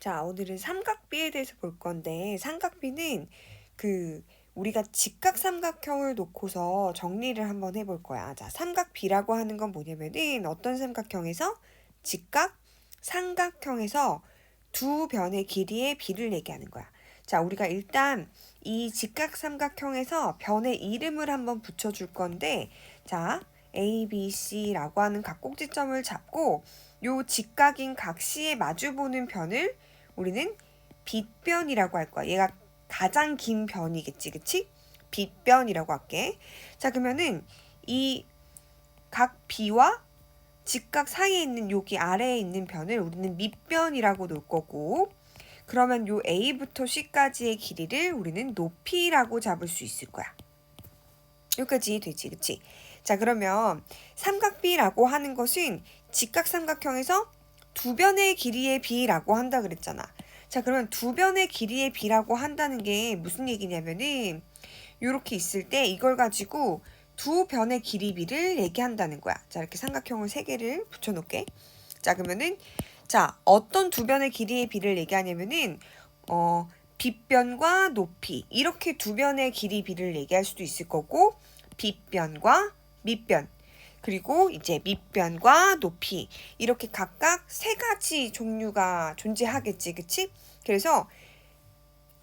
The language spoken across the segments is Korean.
자, 오늘은 삼각비에 대해서 볼 건데, 삼각비는 그 우리가 직각 삼각형을 놓고서 정리를 한번 해볼 거야. 자, 삼각비라고 하는 건 뭐냐면은 어떤 삼각형에서 직각 삼각형에서 두 변의 길이의 비를 얘기하는 거야. 자, 우리가 일단 이 직각 삼각형에서 변의 이름을 한번 붙여줄 건데, 자, A, B, C라고 하는 각 꼭지점을 잡고 요 직각인 각 C에 마주보는 변을 우리는 빗변이라고 할 거야. 얘가 가장 긴 변이겠지, 그치? 빗변이라고 할게. 자, 그러면은 이각 B와 직각 사이에 있는 여기 아래에 있는 변을 우리는 밑변이라고 놓을 거고, 그러면 요 A부터 C까지의 길이를 우리는 높이라고 잡을 수 있을 거야. 여기까지 되지, 그치? 자, 그러면 삼각비라고 하는 것은 직각 삼각형에서 두 변의 길이의 비라고 한다 그랬잖아. 자, 그러면 두 변의 길이의 비라고 한다는 게 무슨 얘기냐면은 이렇게 있을 때 이걸 가지고 두 변의 길이 비를 얘기한다는 거야. 자, 이렇게 삼각형을 세 개를 붙여 놓게. 자, 그러면은 자, 어떤 두 변의 길이의 비를 얘기하냐면은 어, 빗변과 높이 이렇게 두 변의 길이 비를 얘기할 수도 있을 거고 빗변과 밑변 그리고 이제 밑변과 높이 이렇게 각각 세 가지 종류가 존재하겠지, 그치? 그래서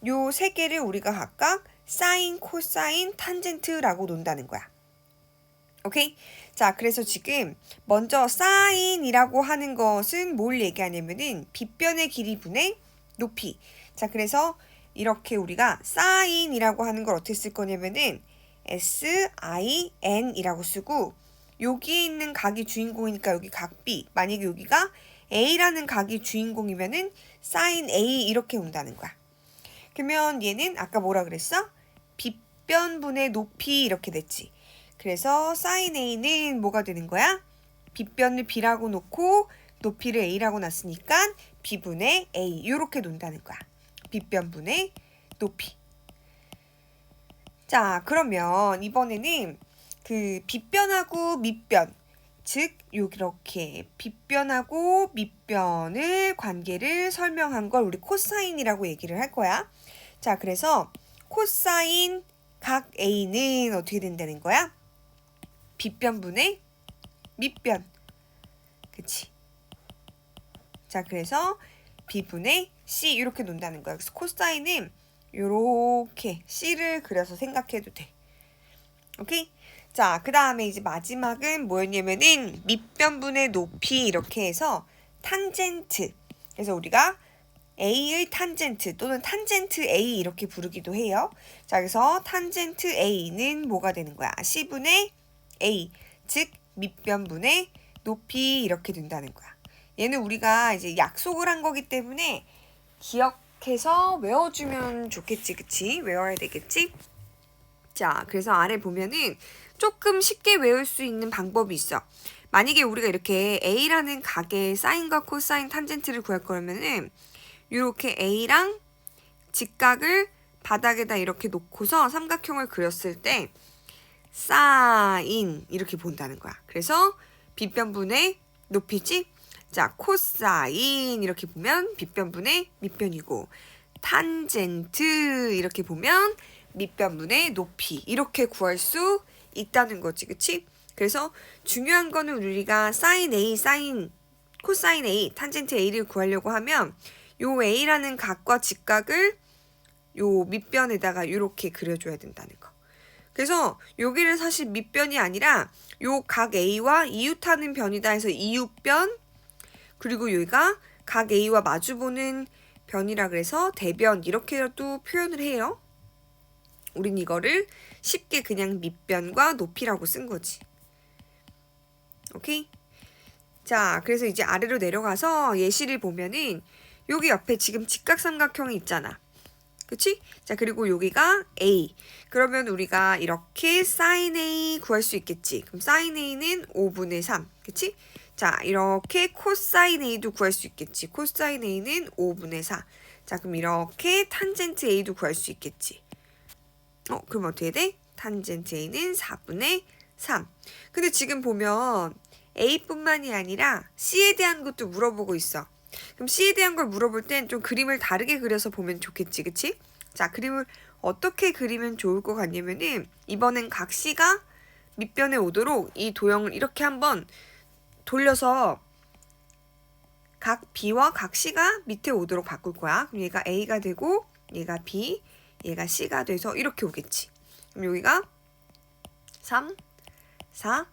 요 세 개를 우리가 각각 사인, 코사인, 탄젠트라고 논다는 거야. 오케이? 자, 그래서 지금 먼저 사인이라고 하는 것은 뭘 얘기하냐면은 빗변의 길이 분의 높이. 자, 그래서 이렇게 우리가 사인이라고 하는 걸 어떻게 쓸 거냐면은 S, I, N이라고 쓰고 여기에 있는 각이 주인공이니까 여기 각 B. 만약에 여기가 A라는 각이 주인공이면은 sin A 이렇게 온다는 거야. 그러면 얘는 아까 뭐라 그랬어? 빗변분의 높이 이렇게 됐지. 그래서 sin A는 뭐가 되는 거야? 빗변을 B라고 놓고 높이를 A라고 놨으니까 B분의 A 이렇게 논다는 거야. 빗변분의 높이. 자, 그러면 이번에는 그 빗변하고 밑변, 즉 이렇게 빗변하고 밑변을 관계를 설명한 걸 우리 코사인이라고 얘기를 할 거야. 자, 그래서 코사인 각 A는 어떻게 된다는 거야? 빗변분의 밑변. 그치? 자, 그래서 B분의 C 이렇게 논다는 거야. 그래서 코사인은 이렇게 C를 그려서 생각해도 돼. 오케이? 자, 그 다음에 이제 마지막은 뭐였냐면은 밑변분의 높이 이렇게 해서 탄젠트. 그래서 우리가 A의 탄젠트 또는 탄젠트 A 이렇게 부르기도 해요. 자, 그래서 탄젠트 A는 뭐가 되는 거야? C분의 A, 즉 밑변분의 높이 이렇게 된다는 거야. 얘는 우리가 이제 약속을 한 거기 때문에 기억해서 외워주면 좋겠지, 그치? 외워야 되겠지? 자, 그래서 아래 보면은 조금 쉽게 외울 수 있는 방법이 있어. 만약에 우리가 이렇게 A라는 각의 사인과 코사인 탄젠트를 구할 거면은 이렇게 A랑 직각을 바닥에다 이렇게 놓고서 삼각형을 그렸을 때 사인 이렇게 본다는 거야. 그래서 빗변분의 높이지? 자, 코사인 이렇게 보면 빗변분의 밑변이고 탄젠트 이렇게 보면 밑변분의 높이 이렇게 구할 수 있다는 거지, 그치? 그래서 중요한 거는 우리가 사인 A, 사인 코사인 A, 탄젠트 A를 구하려고 하면 요 A라는 각과 직각을 요 밑변에다가 이렇게 그려줘야 된다는 거. 그래서 여기를 사실 밑변이 아니라 요 각 A와 이웃하는 변이다 해서 이웃변 그리고 여기가 각 A와 마주보는 변이라 그래서 대변 이렇게도 표현을 해요. 우린 이거를 쉽게 그냥 밑변과 높이라고 쓴 거지. 오케이? 자, 그래서 이제 아래로 내려가서 예시를 보면은 여기 옆에 지금 직각삼각형이 있잖아. 그치? 자, 그리고 여기가 A. 그러면 우리가 이렇게 sin A 구할 수 있겠지. 그럼 sin A는 5분의 3. 그치? 자, 이렇게 코사인 A도 구할 수 있겠지. 코사인 A는 5분의 4. 자, 그럼 이렇게 탄젠트 A도 구할 수 있겠지. 어, 그럼 어떻게 돼? 탄젠트 A는 4분의 3. 근데 지금 보면 A뿐만이 아니라 C에 대한 것도 물어보고 있어. 그럼 C에 대한 걸 물어볼 땐 좀 그림을 다르게 그려서 보면 좋겠지, 그치? 자, 그림을 어떻게 그리면 좋을 것 같냐면은 이번엔 각 C가 밑변에 오도록 이 도형을 이렇게 한번 돌려서 각 B와 각 C가 밑에 오도록 바꿀 거야. 그럼 얘가 A가 되고 얘가 B, 얘가 C가 돼서 이렇게 오겠지. 그럼 여기가 3, 4,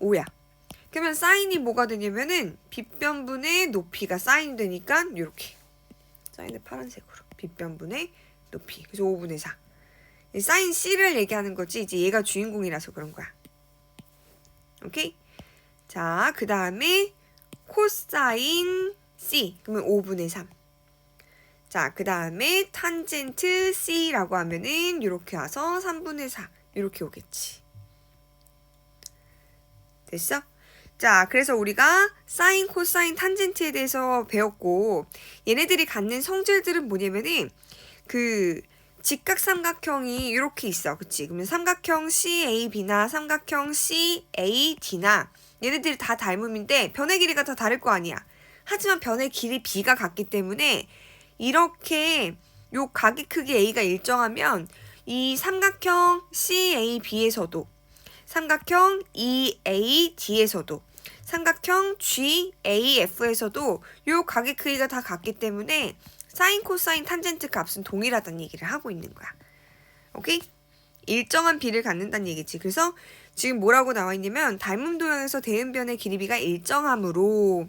5야. 그러면 사인이 뭐가 되냐면은 빗변분의 높이가 사인이 되니까 이렇게. 사인을 파란색으로. 빗변분의 높이. 그래서 5분의 4 사인 C를 얘기하는 거지. 이제 얘가 주인공이라서 그런 거야. 오케이? 자그 다음에 코사인 C. 그러면 5분의 3 자, 그 다음에 탄젠트 C라고 하면은 이렇게 와서 3분의 4 이렇게 오겠지. 됐어? 자, 그래서 우리가 사인, 코사인, 탄젠트에 대해서 배웠고 얘네들이 갖는 성질들은 뭐냐면은 그 직각 삼각형이 이렇게 있어. 그치? 그러면 삼각형 CAB나 삼각형 CAD나 얘네들이 다 닮음인데 변의 길이가 다 다를 거 아니야. 하지만 변의 길이 B가 같기 때문에 이렇게 요 각의 크기 A가 일정하면 이 삼각형 CAB에서도 삼각형 EAD에서도 삼각형 GAF에서도 요 각의 크기가 다 같기 때문에 사인, 코사인, 탄젠트 값은 동일하다는 얘기를 하고 있는 거야. 오케이? 일정한 비를 갖는다는 얘기지. 그래서 지금 뭐라고 나와 있냐면 닮은 도형에서 대응변의 길이비가 일정하므로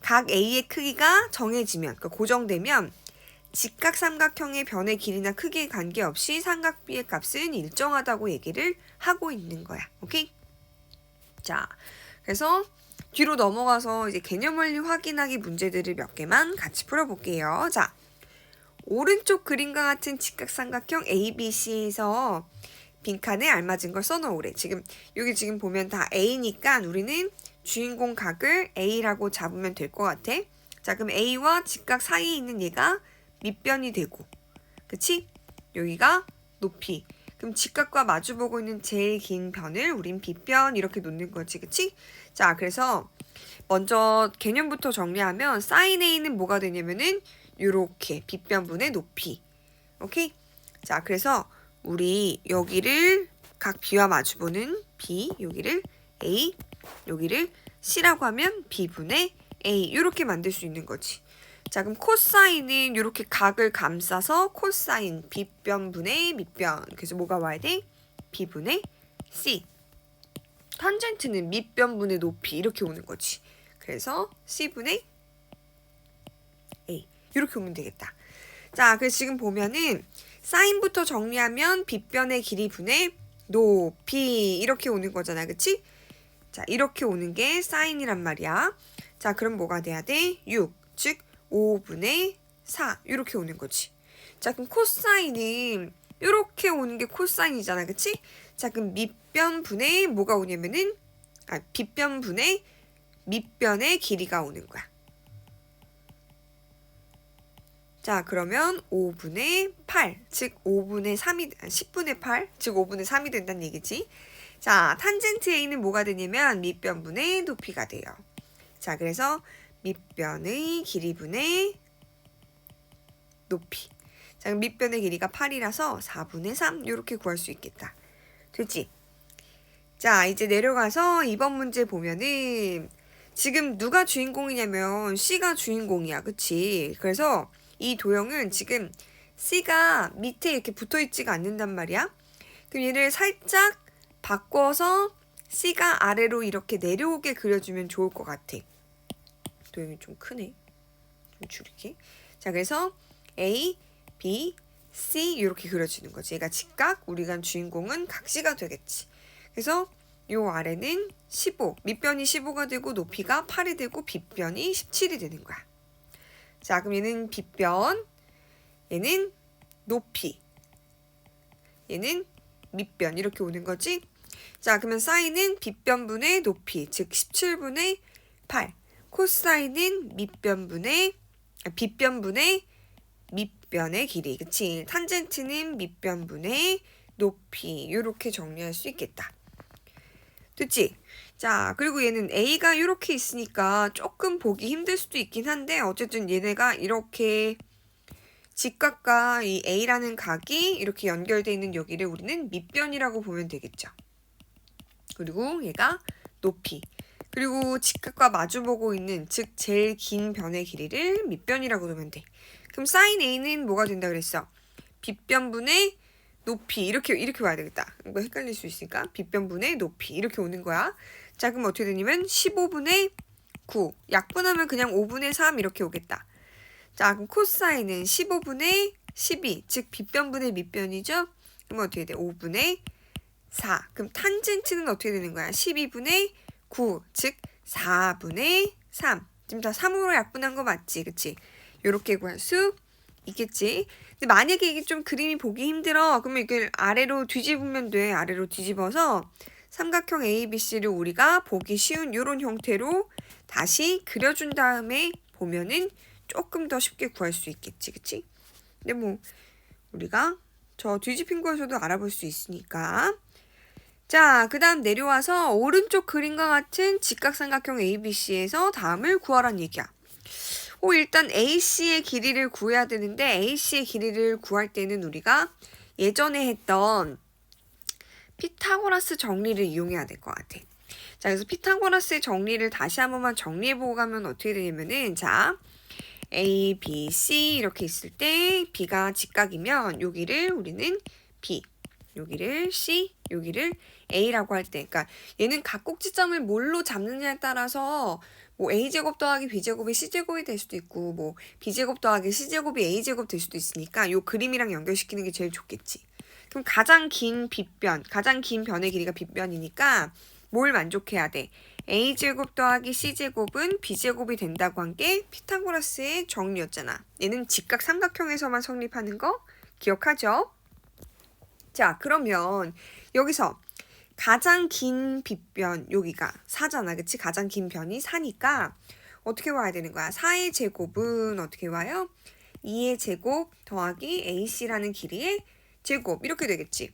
각 A의 크기가 정해지면 그러니까 고정되면 직각 삼각형의 변의 길이나 크기에 관계없이 삼각 B의 값은 일정하다고 얘기를 하고 있는 거야. 오케이? 자, 그래서 뒤로 넘어가서 이제 개념 원리 확인하기 문제들을 몇 개만 같이 풀어볼게요. 자, 오른쪽 그림과 같은 직각 삼각형 ABC에서 빈칸에 알맞은 걸 써놓으래. 지금 여기 지금 보면 다 A니까 우리는 주인공 각을 A라고 잡으면 될 것 같아. 자, 그럼 A와 직각 사이에 있는 얘가 밑변이 되고, 그치? 여기가 높이. 그럼 직각과 마주보고 있는 제일 긴 변을 우린 빗변 이렇게 놓는 거지, 그치? 자, 그래서 먼저 개념부터 정리하면 사인 A는 뭐가 되냐면은 요렇게 빗변분의 높이. 오케이? 자, 그래서 우리 여기를 각 B와 마주보는 B, 여기를 A, 여기를 C라고 하면 B분의 A 이렇게 만들 수 있는 거지. 자, 그럼 코사인은 이렇게 각을 감싸서 코사인 B변분의 밑변. 그래서 뭐가 와야 돼? B분의 C. 탄젠트는 밑변분의 높이 이렇게 오는 거지. 그래서 C분의 A 이렇게 오면 되겠다. 자, 그래서 지금 보면은 사인부터 정리하면 빗변의 길이 분의 높이 이렇게 오는 거잖아. 그치? 자, 이렇게 오는 게 사인이란 말이야. 자, 그럼 뭐가 돼야 돼? 6, 즉 5분의 4 이렇게 오는 거지. 자, 그럼 코사인은 이렇게 오는 게 코사인이잖아. 그치? 자, 그럼 밑변 분의 뭐가 오냐면은 아, 빗변 분의 밑변의 길이가 오는 거야. 자, 그러면 5분의 8, 즉 5분의 3이, 10분의 8, 즉 5분의 3이 된다는 얘기지. 자, 탄젠트 A는 뭐가 되냐면 밑변분의 높이가 돼요. 자, 그래서 밑변의 길이분의 높이. 자, 밑변의 길이가 8이라서 4분의 3 이렇게 구할 수 있겠다. 됐지? 자, 이제 내려가서 이번 문제 보면은 지금 누가 주인공이냐면 C가 주인공이야. 그치? 그래서 이 도형은 지금 C가 밑에 이렇게 붙어 있지가 않는단 말이야. 그럼 얘를 살짝 바꿔서 C가 아래로 이렇게 내려오게 그려주면 좋을 것 같아. 도형이 좀 크네. 좀 줄이게. 자, 그래서 A, B, C 이렇게 그려지는 거지. 얘가 직각, 우리가 주인공은 각시가 되겠지. 그래서 요 아래는 15, 밑변이 15가 되고 높이가 8이 되고 빗변이 17이 되는 거야. 자, 그럼 얘는 빗변, 얘는 높이, 얘는 밑변 이렇게 오는 거지. 자, 그러면 사인은 빗변분의 높이, 즉 17분의 8. 코사인은 밑변분의 아, 빗변분의 밑변의 길이, 그치? 탄젠트는 밑변분의 높이 이렇게 정리할 수 있겠다. 됐지? 자, 그리고 얘는 A가 이렇게 있으니까 조금 보기 힘들 수도 있긴 한데 어쨌든 얘네가 이렇게 직각과 이 A라는 각이 이렇게 연결되어 있는 여기를 우리는 밑변이라고 보면 되겠죠. 그리고 얘가 높이. 그리고 직각과 마주보고 있는 즉 제일 긴 변의 길이를 밑변이라고 두면 돼. 그럼 사인 A는 뭐가 된다 그랬어? 빗변분의 높이 이렇게 이렇게 와야 되겠다. 이거 헷갈릴 수 있으니까 빗변분의 높이 이렇게 오는 거야. 자 그럼 어떻게 되냐면 15분의 9 약분하면 그냥 5분의 3 이렇게 오겠다. 자 그럼 코사인은 15분의 12 즉 빗변분의 밑변이죠. 그럼 어떻게 돼? 5분의 4. 그럼 탄젠트는 어떻게 되는 거야? 12분의 9, 즉 4분의 3. 지금 다 3으로 약분한 거 맞지? 그치? 요렇게 구할 수 있겠지? 근데 만약에 이게 좀 그림이 보기 힘들어. 그러면 이걸 아래로 뒤집으면 돼. 아래로 뒤집어서 삼각형 ABC를 우리가 보기 쉬운 요런 형태로 다시 그려준 다음에 보면은 조금 더 쉽게 구할 수 있겠지. 그치? 근데 뭐 우리가 저 뒤집힌 거에서도 알아볼 수 있으니까 자, 그 다음 내려와서 오른쪽 그림과 같은 직각삼각형 ABC에서 다음을 구하란 얘기야. 오, 일단 AC의 길이를 구해야 되는데 AC의 길이를 구할 때는 우리가 예전에 했던 피타고라스 정리를 이용해야 될 것 같아. 자, 그래서 피타고라스의 정리를 다시 한 번만 정리해보고 가면 어떻게 되냐면은, 자, A, B, C 이렇게 있을 때 B가 직각이면 여기를 우리는 B, 여기를 C, 여기를 A라고 할 때, 그러니까 얘는 각 꼭지점을 뭘로 잡느냐에 따라서 뭐 A제곱 더하기 B제곱이 C제곱이 될 수도 있고 뭐 B제곱 더하기 C제곱이 A제곱 될 수도 있으니까 요 그림이랑 연결시키는 게 제일 좋겠지. 그럼 가장 긴 빗변, 가장 긴 변의 길이가 빗변이니까 뭘 만족해야 돼? A제곱 더하기 C제곱은 B제곱이 된다고 한 게 피타고라스의 정리였잖아. 얘는 직각 삼각형에서만 성립하는 거 기억하죠? 자, 그러면 여기서 가장 긴 빗변 여기가 4잖아. 그치? 가장 긴 변이 4니까 어떻게 와야 되는 거야? 4의 제곱은 어떻게 와요? 2의 제곱 더하기 AC라는 길이의 제곱 이렇게 되겠지.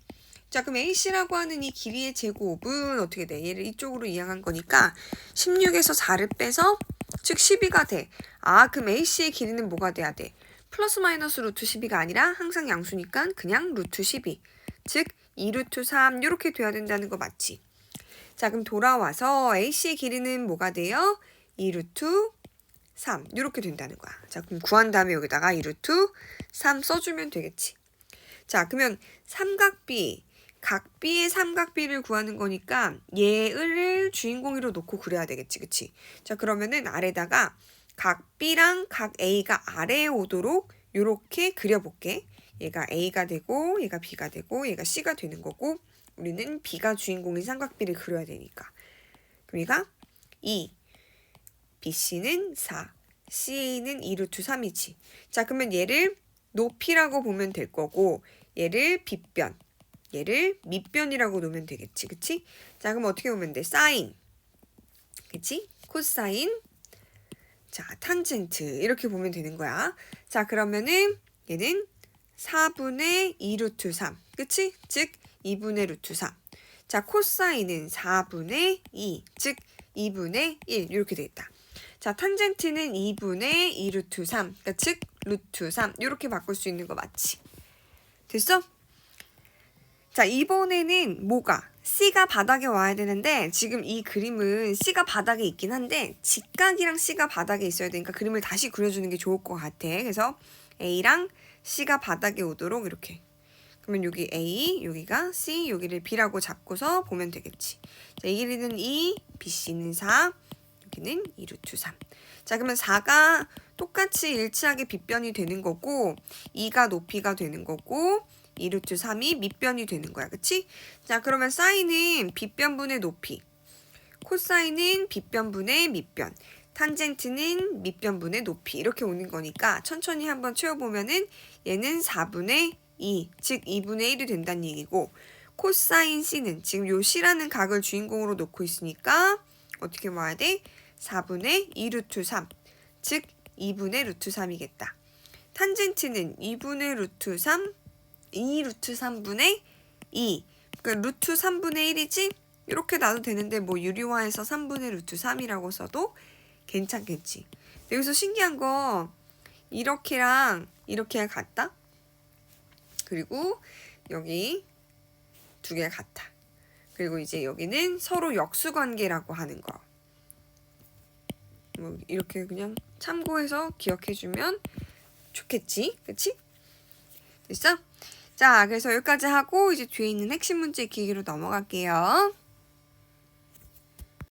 자 그럼 AC라고 하는 이 길이의 제곱은 어떻게 돼? 얘를 이쪽으로 이항한 거니까 16에서 4를 빼서 즉 12가 돼. 아 그럼 AC의 길이는 뭐가 돼야 돼? 플러스 마이너스 루트 12가 아니라 항상 양수니까 그냥 루트 12. 즉 2루트 3 이렇게 돼야 된다는 거 맞지? 자 그럼 돌아와서 AC의 길이는 뭐가 돼요? 2루트 3 이렇게 된다는 거야. 자 그럼 구한 다음에 여기다가 2루트 3 써주면 되겠지. 자 그러면 삼각비 각 B의 삼각비를 구하는 거니까 얘를 주인공으로 놓고 그려야 되겠지. 그치? 자 그러면은 아래다가 각 B랑 각 A가 아래에 오도록 이렇게 그려볼게. 얘가 A가 되고 얘가 B가 되고 얘가 C가 되는 거고 우리는 B가 주인공인 삼각비를 그려야 되니까 그럼 얘가 2 BC는 4 CA는 2루트 3이지 자 그러면 얘를 높이라고 보면 될 거고 얘를 빗변 얘를 밑변이라고 놓으면 되겠지 그치? 자 그럼 어떻게 보면 돼? 사인 그치? 코사인 자 탄젠트 이렇게 보면 되는 거야 자 그러면은 얘는 4분의 2루트 3. 그치? 즉 2분의 루트 3. 자, 코사인은 4분의 2. 즉 2분의 1. 이렇게 되겠다. 자, 탄젠트는 2분의 2루트 3. 그러니까 즉 루트 3. 이렇게 바꿀 수 있는 거 맞지? 됐어? 자, 이번에는 뭐가? C가 바닥에 와야 되는데 지금 이 그림은 C가 바닥에 있긴 한데 직각이랑 C가 바닥에 있어야 되니까 그림을 다시 그려주는 게 좋을 것 같아. 그래서 A랑 C가 바닥에 오도록 이렇게 그러면 여기 A, 여기가 C, 여기를 B라고 잡고서 보면 되겠지. 자, 이 길이는 2, BC는 4, 여기는 2루트 3. 자, 그러면 4가 똑같이 일치하게 빗변이 되는 거고 2가 높이가 되는 거고 2루트 3이 밑변이 되는 거야. 그치? 자, 그러면 사인은 빗변분의 높이, 코사인은 빗변분의 밑변, 탄젠트는 밑변분의 높이 이렇게 오는 거니까 천천히 한번 채워보면은 얘는 4분의 2, 즉 2분의 1이 된다는 얘기고 코사인 C는 지금 요 C라는 각을 주인공으로 놓고 있으니까 어떻게 모아야 돼? 4분의 2 루트 3, 즉 2분의 루트 3이겠다. 탄젠트는 2분의 루트 3, 2 루트 3분의 2, 그러니까 루트 3분의 1이지? 이렇게 놔도 되는데 뭐 유리화해서 3분의 루트 3이라고 써도 괜찮겠지. 여기서 신기한 거 이렇게랑 이렇게 같다. 그리고 여기 두 개가 같아. 그리고 이제 여기는 서로 역수 관계라고 하는 거. 뭐 이렇게 그냥 참고해서 기억해 주면 좋겠지. 그치? 됐어? 자, 그래서 여기까지 하고 이제 뒤에 있는 핵심 문제 기기로 넘어갈게요.